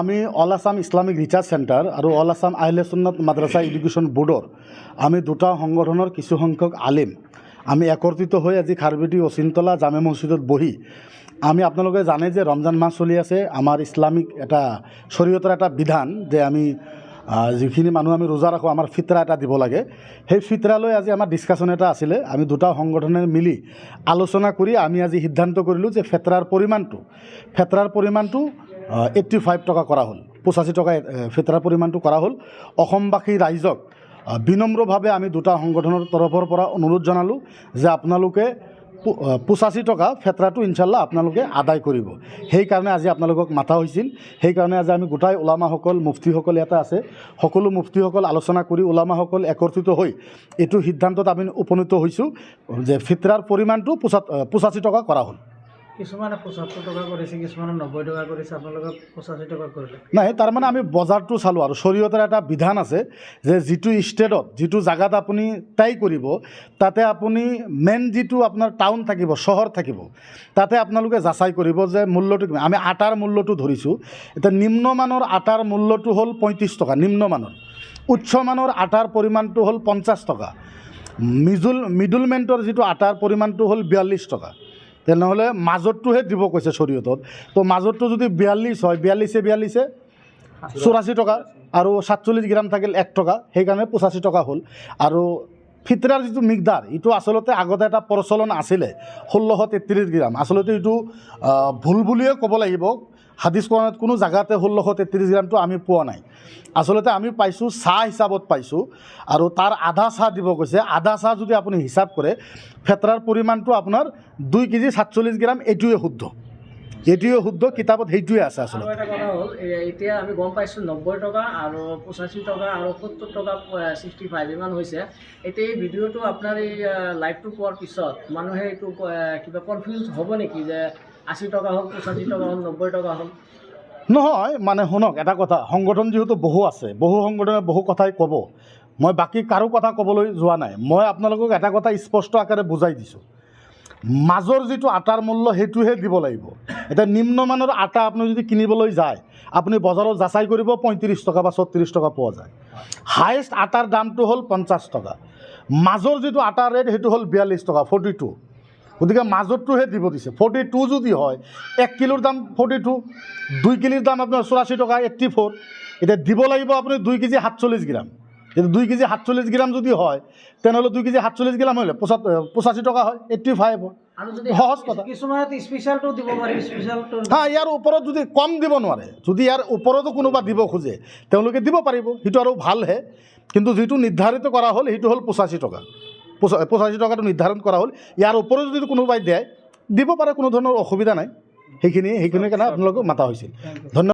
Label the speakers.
Speaker 1: আমি all Assam Islamic research centre আৰু all Assam আহলে সুন্নত মাদ্ৰাছা এডুকেশ্যন বোৰ্ডৰ আমি দুটা সংগঠনৰ কিছুসংখ্যক আলিম। আমি একত্ৰিত হৈ আজি খাৰবেটি অচিন্তলা জামে মছজিদত বহি আমি আপোনালোকে জানে যে ৰমজান মাহ চলি আছে। আমাৰ ইছলামিক এটা শৰীয়তৰ এটা বিধান যে আমি যিখিনি মানুহ আমি ৰোজা ৰাখোঁ, আমাৰ ফিতৰা এটা দিব লাগে। সেই ফিতৰালৈ আজি আমাৰ ডিছকাশ্যন এটা আছিলে। আমি দুটা সংগঠনে মিলি আলোচনা কৰি আমি আজি সিদ্ধান্ত কৰিলোঁ যে ফেতৰাৰ পৰিমাণটো ফেতৰাৰ পৰিমাণটো এইট্টি ফাইভ টকা কৰা হ'ল। পঁচাশী টকা ফেতৰাৰ পৰিমাণটো কৰা হ'ল। অসমবাসী ৰাইজক বিনম্ৰভাৱে আমি দুটা সংগঠনৰ তৰফৰ পৰা অনুৰোধ জনালোঁ যে আপোনালোকে পঁচাশী টকা ফেতৰাটো ইনশাল্লাহ আপোনালোকে আদায় কৰিব। সেইকাৰণে আজি আপোনালোকক মাতা হৈছিল। সেইকাৰণে আজি আমি গোটাই ওলামাসকল মুফতিসকল ইয়াতে আছে। সকলো মুফতিসকল আলোচনা কৰি ওলামাসকল একত্ৰিত হৈ এইটো সিদ্ধান্তত আমি উপনীত হৈছোঁ যে ফিতৰাৰ পৰিমাণটো পঁচা পঁচাশী টকা কৰা হ'ল।
Speaker 2: কিছুমানে পঁচাত্তৰ টকা কৰিছে কিছুমানে নব্বৈ টকা কৰিছে আপোনালোকে পঁচাশী টকা কৰিলে।
Speaker 1: নাই তাৰমানে আমি বজাৰটো চালোঁ আৰু শৰীয়তৰ এটা বিধান আছে যে যিটো ষ্টেটত যিটো জেগাত আপুনি তাই কৰিব তাতে আপুনি মেইন যিটো আপোনাৰ টাউন থাকিব চহৰ থাকিব তাতে আপোনালোকে যাচাই কৰিব যে মূল্যটো কিমান। আমি আটাৰ মূল্যটো ধৰিছোঁ এতিয়া নিম্নমানৰ আটাৰ মূল্যটো হ'ল পঁয়ত্ৰিছ টকা নিম্নমানৰ। উচ্চমানৰ আটাৰ পৰিমাণটো হ'ল পঞ্চাছ টকা। মিজুল মিডলমেণ্টৰ যিটো আটাৰ পৰিমাণটো হ'ল বিয়াল্লিছ টকা। তেনেহ'লে মাজতটোহে দিব কৈছে শৰীয়তত তো মাজতটো যদি বিয়াল্লিছ হয় বিয়াল্লিছে বিয়াল্লিছে চৌৰাশী টকা আৰু সাতচল্লিছ গ্ৰাম থাকিল এক টকা সেইকাৰণে পঁচাশী টকা হ'ল। আৰু ফিতৰাৰ যিটো মিকদাৰ এইটো আচলতে আগতে এটা প্ৰচলন আছিলে ষোল্লশ তেত্ৰিছ গ্ৰাম। আচলতে এইটো ভুল বুলিয়ে ক'ব লাগিব। হাদিছ কোৰাণত কোনো জেগাতে ষোল্লশ তেত্ৰিছ গ্ৰামটো আমি পোৱা নাই। আচলতে আমি পাইছোঁ চাহ হিচাপত পাইছোঁ আৰু তাৰ আধা চাহ দিব কৈছে। আধা চাহ যদি আপুনি হিচাপ কৰে ফেতৰাৰ পৰিমাণটো আপোনাৰ দুই কেজি সাতচল্লিছ গ্ৰাম এইটোৱে শুদ্ধ। এইটোৱে শুদ্ধ কিতাপত সেইটোৱে আছে আচলতে।
Speaker 2: এতিয়া আমি গম পাইছোঁ নব্বৈ টকা আৰু পঁচাশী টকা আৰু সত্তৰ টকা ছিক্সটি ফাইভ ইমান হৈছে। এতিয়া এই ভিডিঅ'টো আপোনাৰ এই লাইভটো পোৱাৰ পিছত মানুহে এইটো কিবা কনফিউজ হ'ব নেকি যে আশী টকা হ'ল পঁচাশী টকা হ'ল নব্বৈ টকা হ'ল
Speaker 1: নহয় মানে শুনক এটা কথা সংগঠন যিহেতু বহু আছে বহু সংগঠনে বহু কথাই ক'ব। মই বাকী কাৰো কথা ক'বলৈ যোৱা নাই মই আপোনালোকক এটা কথা স্পষ্ট আকাৰে বুজাই দিছোঁ। মাজৰ যিটো আটাৰ মূল্য সেইটোহে দিব লাগিব। এতিয়া নিম্নমানৰ আটা আপুনি যদি কিনিবলৈ যায় আপুনি বজাৰত যাচাই কৰিব পঁয়ত্ৰিছ টকা বা ছত্ৰিছ টকা পোৱা যায়। হায়েষ্ট আটাৰ দামটো হ'ল পঞ্চাছ টকা। মাজৰ যিটো আটাৰ ৰেট সেইটো হ'ল বিয়াল্লিছ টকা ফৰ্টি টু গতিকে মাজতটোহে দিব দিছে। ফৰ্টি টু যদি হয় এক কিলোৰ দাম ফৰ্টি টু দুই কিলোৰ দাম আপোনাৰ চৌৰাশী টকা এইট্টি ফ'ৰ এতিয়া দিব লাগিব আপুনি দুই কেজি সাতচল্লিছ গ্ৰাম। এতিয়া দুই কেজি সাতচল্লিছ গ্ৰাম যদি হয় তেনেহ'লে দুই কেজি সাতচল্লিছ গ্ৰাম হ'লে পঁচা পঁচাশী টকা হয় এইট্টি ফাইভ হয়
Speaker 2: যদি
Speaker 1: সহজ কথা। হা ইয়াৰ ওপৰত যদি কম দিব নোৱাৰে যদি ইয়াৰ ওপৰতো কোনোবা দিব খোজে তেওঁলোকে দিব পাৰিব সেইটো আৰু ভালহে। কিন্তু যিটো নিৰ্ধাৰিত কৰা হ'ল সেইটো হ'ল পঁচাশী টকা। পঁচাশী টকাটো নিৰ্ধাৰণ কৰা হ'ল। ইয়াৰ ওপৰত যদি কোনোবাই দিয়ে দিব পাৰে কোনো ধৰণৰ অসুবিধা নাই। সেইখিনি সেইখিনিৰ কাৰণে আপোনালোকক মাতা হৈছিল। ধন্যবাদ।